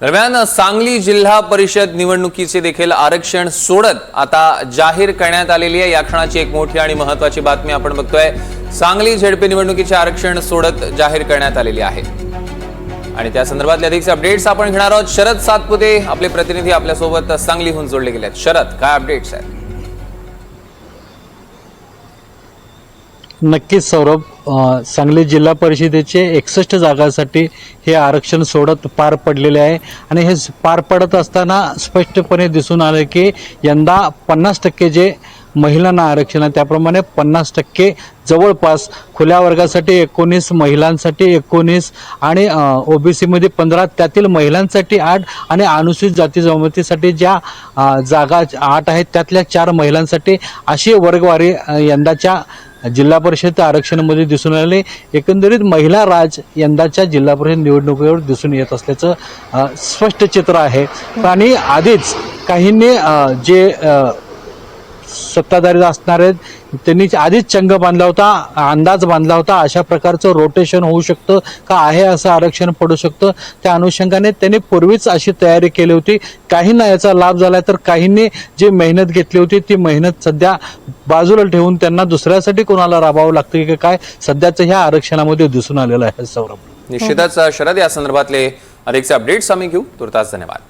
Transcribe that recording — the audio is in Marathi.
दरम्यान सांगली जिल्हा परिषद निवडणुकीचे देखील आरक्षण सोडत आता जाहीर करण्यात आलेली आहे. या क्षणाची एक मोठी आणि महत्वाची बातमी आपण बघतोय. सांगली झेडपी निवडणुकीचे आरक्षण सोडत जाहीर करण्यात आलेली आहे. आणि त्या संदर्भातले अधिकचे अपडेट्स आपण घेणार आहोत. शरद सातपुते आपले प्रतिनिधी आपल्यासोबत सांगलीहून जोडले गेले आहेत शरद काय अपडेट्स आहेत? नक्कीच सौरभ सांगली जिल्हा परिषदेचे एकसष्ट जागांसाठी हे आरक्षण सोडत पार पडलेले आहे. आणि हे पार पडत असताना स्पष्टपणे दिसून आलं की यंदा पन्नास टक्के जे महिलांना आरक्षण आहे त्याप्रमाणे पन्नास टक्के जवळपास खुल्या वर्गासाठी एकोणीस महिलांसाठी एकोणीस आणि ओबीसीमध्ये पंधरा त्यातील महिलांसाठी आठ आणि अनुसूचित जाती जमातीसाठी ज्या जागा आठ आहेत त्यातल्या चार महिलांसाठी अशी वर्गवारी यंदाच्या जिल्हा परिषद आरक्षणामध्ये दिसून आले एकंदरीत महिला राज यंदाच्या जिल्हा परिषद निवडणुकीवर दिसून येत असल्याचं स्पष्ट चित्र आहे. आणि आधीच काहींनी जे सत्ताधारी असणार आहेत. त्यांनी आधीच चंग बांधला होता अंदाज बांधला होता. अशा प्रकारचं रोटेशन होऊ शकतं का? आहे असं आरक्षण पडू शकतं? त्या अनुषंगाने त्यांनी पूर्वीच अशी तयारी केली होती. काहींना याचा लाभ झाला तर काहींनी जी मेहनत घेतली होती ती मेहनत सध्या बाजूला ठेवून त्यांना दुसऱ्यासाठी कोणाला राबावं लागतं की काय? सध्याचं ह्या आरक्षणामध्ये दिसून आलेलं आहे सौरभ. निश्चितच शरद या संदर्भातले अधिकचे अपडेट्स आम्ही घेऊ. तुर्तास धन्यवाद.